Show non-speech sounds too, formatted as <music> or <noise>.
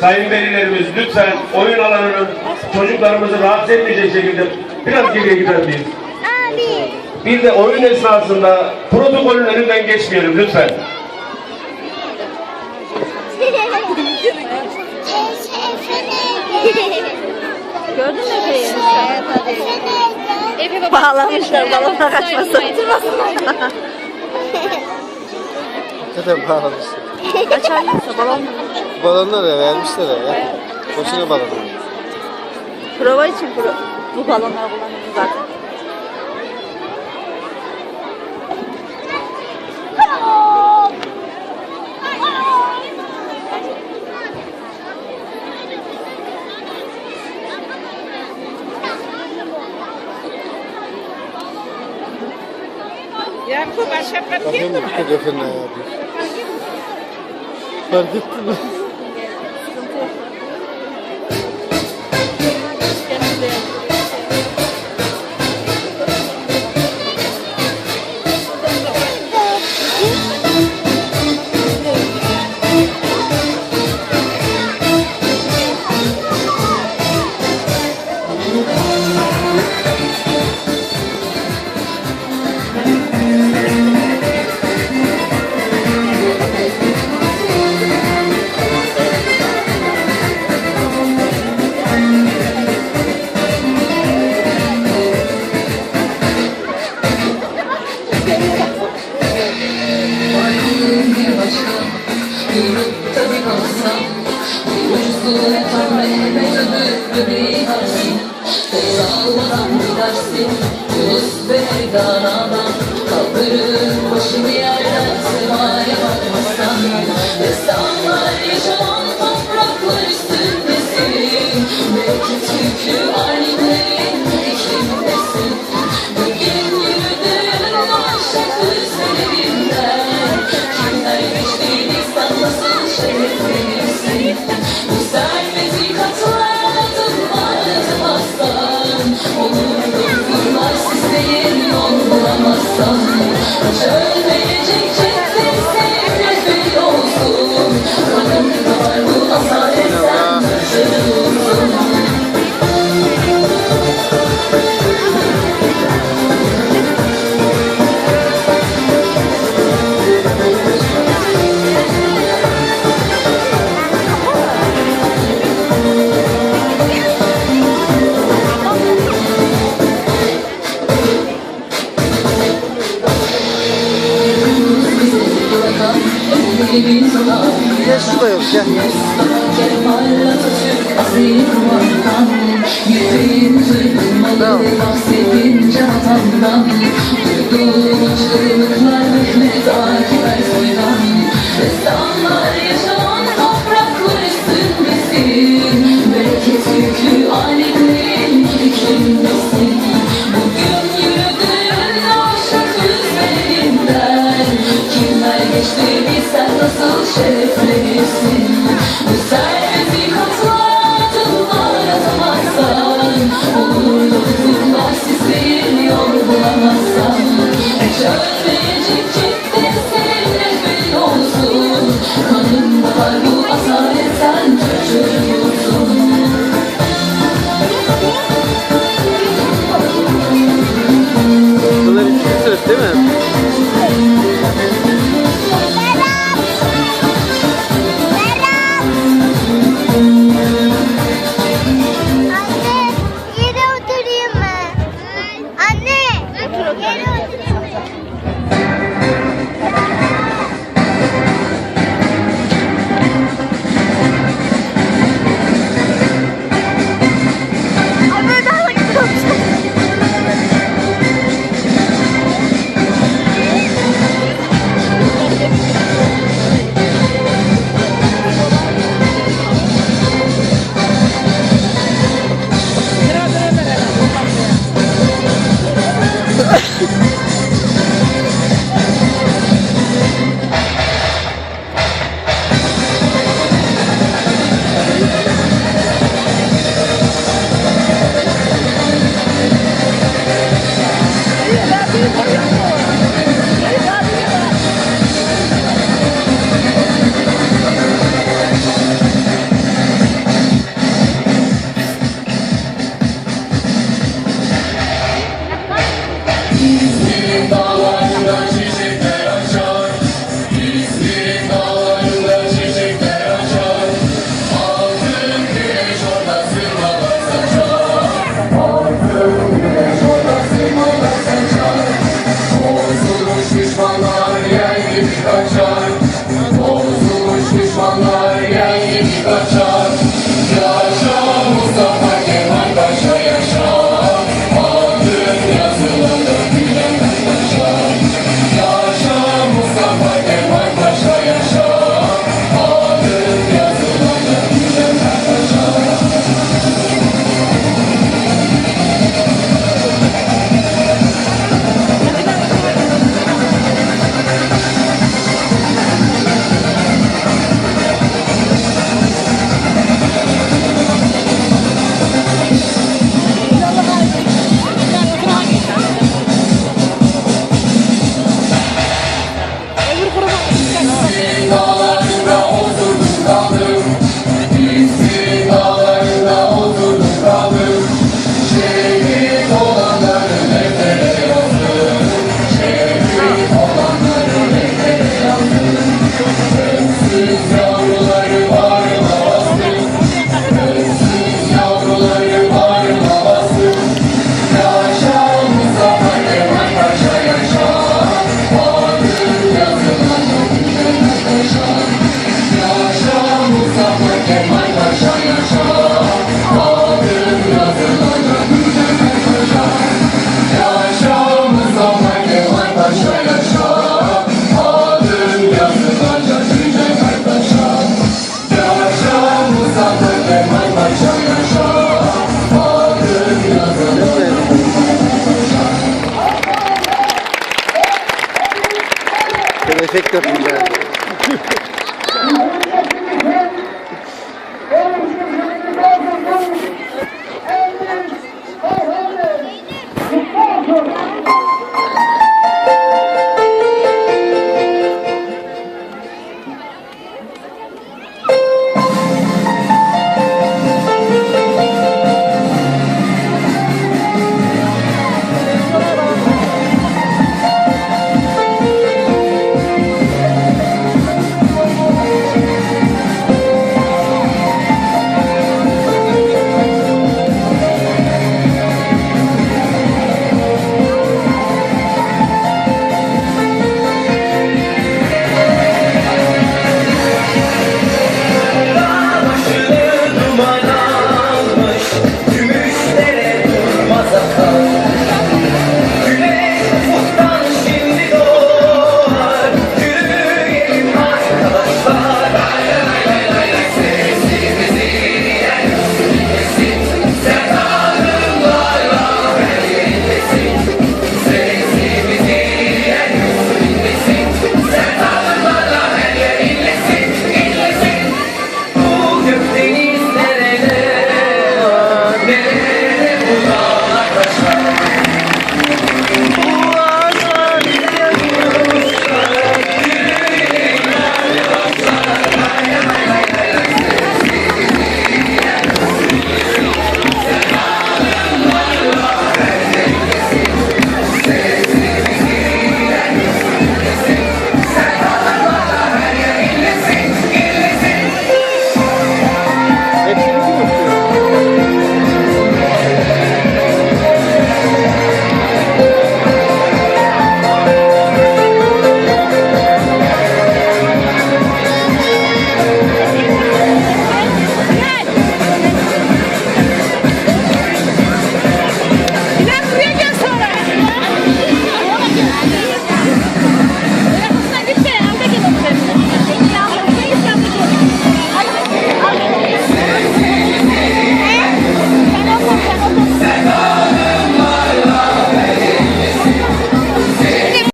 sayın velilerimiz lütfen oyun alanının çocuklarımızı rahatsız etmeyecek şekilde biraz geriye gider miyiz? Abi. Bir de oyun esnasında protokolün önünden geçmeyelim lütfen. Gördün mü Efe'yi? Efe. Bağlamışlar balona kaçmasın. Tutmasınlar. <laughs> Zaten bağlamış. Kaçarlarsa balon Balonları vermişler ya. Boşuna balon. prova için pro bu balonlar kullanılıyor zaten. Yakup aşağı Bakın bu defin ne yapıyor. Fark ettin mi? Kaldırır Gel bulamazsam Yaşat verecek He's